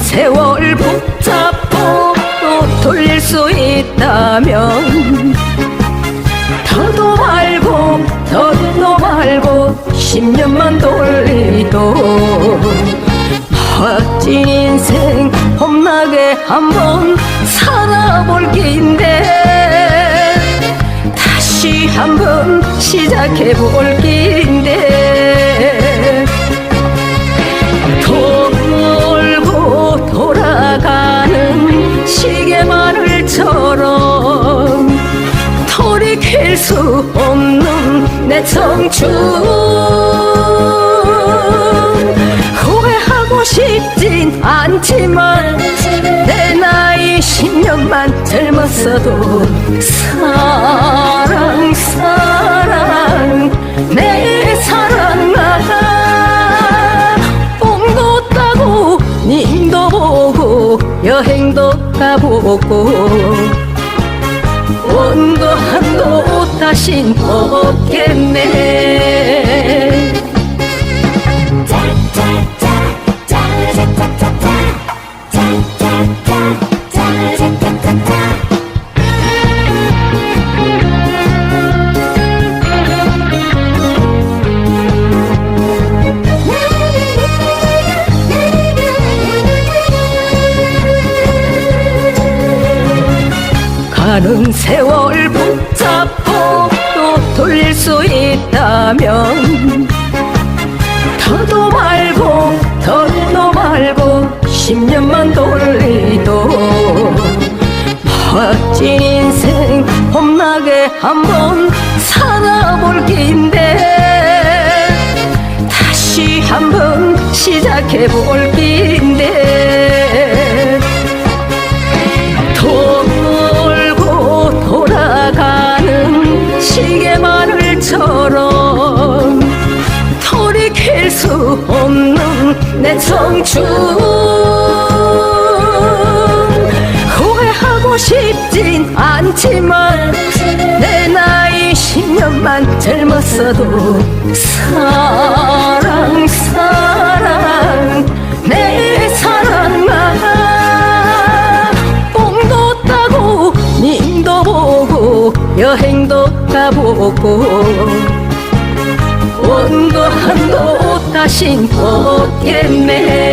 세월 붙잡고 또 돌릴 수 있다면 더도 말고 더도 말고 10년만 돌리도 멋진 인생 험나게 한번 살아볼 긴데 다시 한번 시작해 볼긴 시계마늘처럼 돌이킬 수 없는 내 청춘. 후회하고 싶진 않지만 내 나이 10년만 젊었어도 사랑 사랑 내 사랑아 뽕도 따고 님도 보고 여행도 가보고 온도 한도 다신 없겠네 가는 세월 붙잡고 또 돌릴 수 있다면 더도 말고 더도 말고 10년만 돌리도 멋진 인생 험나게 한번 살아볼 긴데 시계마늘처럼 돌이킬 수 없는 내 청춘. 후회하고 싶진 않지만 내 나이 10년만 젊었어도 사랑 사랑 내 사랑아 뽕도 따고 님도 보고 여행도 가보고 온도 한도 다신 없겠네